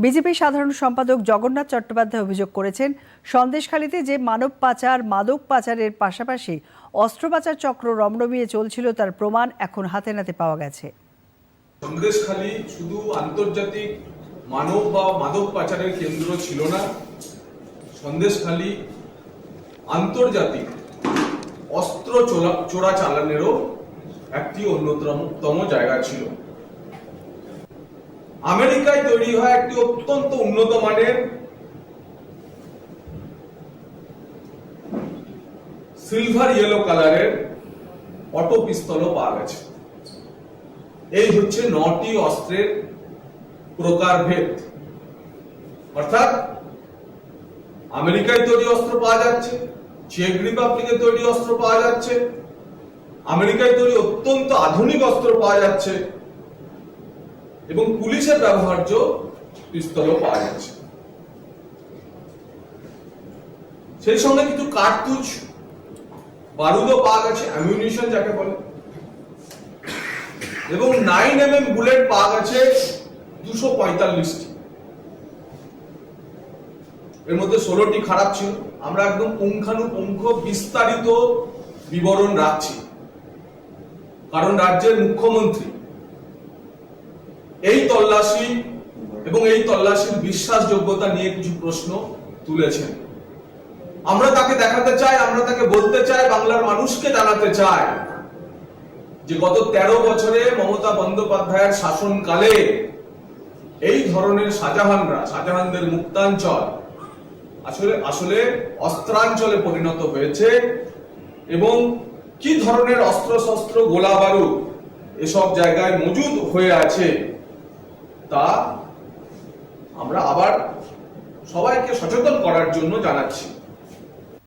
BJP সাধারণ সম্পাদক জগন্নাথ চট্টোপাধ্যায় অভিযোগ করেছেন, সন্দেশখালীতে যে মানব পাচার, মাদক পাচারের পাশাপাশি অস্ত্র পাচার চক্র রমরমিয়ে চলছিল তার প্রমাণ এখন হাতে নাতে পাওয়া গেছে। সন্দেশখালী শুধু আন্তর্জাতিক মানব বা মাদক পাচারের কেন্দ্র ছিল না, সন্দেশখালী আন্তর্জাতিক অস্ত্র চোরা- চোরাচালানেরও একটি অন্যতম জায়গা ছিল। আমেরিকায় তৈরি হয় একটি অত্যন্ত উন্নত মানের সিলভার ইয়েলো কালারের অটো পিস্তলও পাওয়া গেছে। এই হচ্ছে নটি অস্ত্রের প্রকারভেদ অর্থাৎ আমেরিকায় তৈরি অস্ত্র পাওয়া যাচ্ছে চেক রিপাবলিকে তৈরি অস্ত্র পাওয়া যাচ্ছে, আমেরিকায় তৈরি অত্যন্ত আধুনিক অস্ত্র পাওয়া যাচ্ছে এবং পুলিশের ব্যবহার্য পিস্তলও পাওয়া যাচ্ছে। সেই সঙ্গে কিছু কার্তুজ, বারুদও পাওয়া গেছে অ্যামিউনিশন যাকে বলে। এবং নাইন এম এম বুলেট পাওয়া গেছে দুশো পঁয়তাল্লিশটি। এর মধ্যে ষোলোটি খারাপ ছিল। আমরা একদম পুঙ্খানুপুঙ্খ বিস্তারিত বিবরণ রাখছি। কারণ রাজ্যের মুখ্যমন্ত্রী এই তল্লাশি এবং এই তল্লাশির বিশ্বাসযোগ্যতা নিয়ে কিছু প্রশ্ন তুলেছেন। আমরা তাকে দেখাতে চাই, আমরা তাকে বলতে চাই, বাংলার মানুষকে জানাতে চাই যে গত ১৩ বছরে মমতা বন্দ্যোপাধ্যায়ের শাসনকালে এই ধরনের শাহজাহানরা, শাহজাহানদের মুক্তাঞ্চল আসলে আসলে অস্ত্রাঞ্চলে পরিণত হয়েছে এবং কি ধরনের অস্ত্র শস্ত্র গোলা বারুদ এসব জায়গায় মজুদ হয়ে আছে। তা আমরা আবার সবাইকে সচেতন করার জন্য জানাচ্ছি।